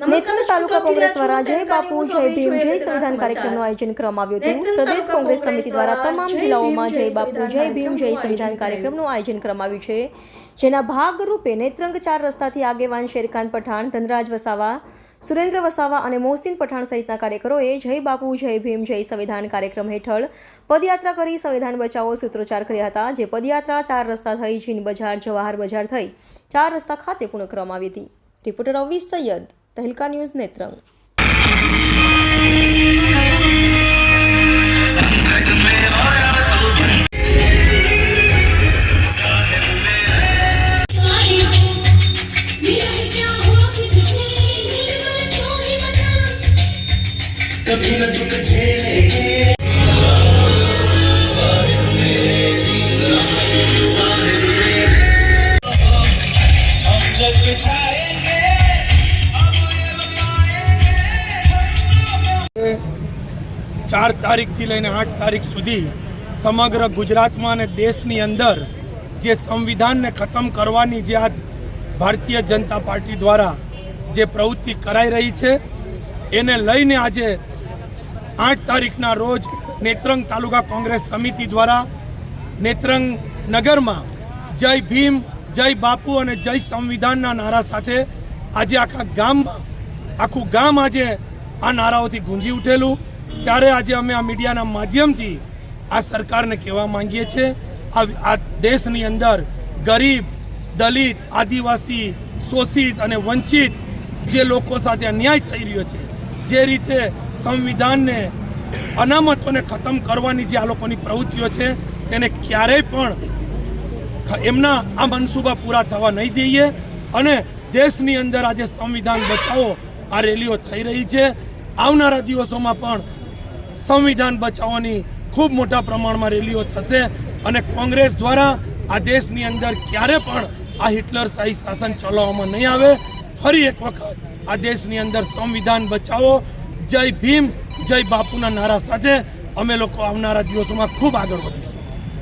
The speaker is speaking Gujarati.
નેત્રંગ તાલુકા કોંગ્રેસ દ્વારા જય બાપુ જય ભીમ જય સંવિધાન કાર્યક્રમનું આયોજન કરવામાં આવ્યું હતું. પ્રદેશ કોંગ્રેસ સમિતિ દ્વારા તમામ જિલ્લાઓમાં જય બાપુ જય ભીમ જય સંવિધાન કાર્યક્રમનું આયોજન કરવામાં આવ્યું છે. જેના ભાગરૂપે નેત્રંગ ચાર રસ્તાથી આગેવાન શેરખાન પઠાણ ધનરાજ વસાવા સુરેન્દ્ર વસાવા અને મોહસિન પઠાણ સહિતના કાર્યકરોએ જય બાપુ જય ભીમ જય સંવિધાન કાર્યક્રમ હેઠળ પદયાત્રા કરી સંવિધાન બચાવો સૂત્રોચ્ચાર કર્યા હતા જે પદયાત્રા ચાર રસ્તા થઈ જીન બજાર જવાહર બજાર થઈ ચાર રસ્તા ખાતે પૂર્ણ કરવામાં આવી હતી. રિપોર્ટર અવી સૈયદ. तहलका न्यूज़ नेत्रंग। कभी न दुख झेले। ચાર તારીખથી લઈને આઠ તારીખ સુધી સમગ્ર ગુજરાતમાં અને દેશની અંદર જે સંવિધાનને ખતમ કરવાની જે આ ભારતીય જનતા પાર્ટી દ્વારા જે પ્રવૃત્તિ કરાઈ રહી છે, એને લઈને આજે આઠ તારીખના રોજ નેત્રંગ તાલુકા કોંગ્રેસ સમિતિ દ્વારા નેત્રંગ નગરમાં જય ભીમ, જય બાપુ અને જય સંવિધાનના નારા સાથે આજે આખા ગામમાં, આખું ગામ આજે આ નારાઓથી ગુંજી ઉઠેલું. ત્યારે આજે અમે આ મીડિયાના માધ્યમથી આ સરકારને કહેવા માંગીએ છીએ, આ દેશની અંદર ગરીબ, દલિત, આદિવાસી, શોષિત અને વંચિત જે લોકો સાથે અન્યાય થઈ રહ્યો છે, જે રીતે સંવિધાનને અનામતોને ખતમ કરવાની જે આ લોકોની પ્રવૃત્તિઓ છે, તેને ક્યારેય પણ એમના આ મનસૂબા પૂરા થવા નહીં દઈએ અને દેશની અંદર આજે સંવિધાન બચાવો આ રેલીઓ થઈ રહી છે. આવનારા દિવસોમાં પણ સંવિધાન બચાવવાની ખૂબ મોટા પ્રમાણમાં રેલીઓ થશે અને કોંગ્રેસ દ્વારા આ દેશની અંદર ક્યારે પણ આ હિટલર શાહી શાસન ચલાવવામાં નહીં આવે, ફરી એક વખત આ દેશની અંદર સંવિધાન બચાવો. જય ભીમ, જય બાપુના નારા સાથે અમે લોકો આવનારા દિવસોમાં ખૂબ આગળ વધીશું.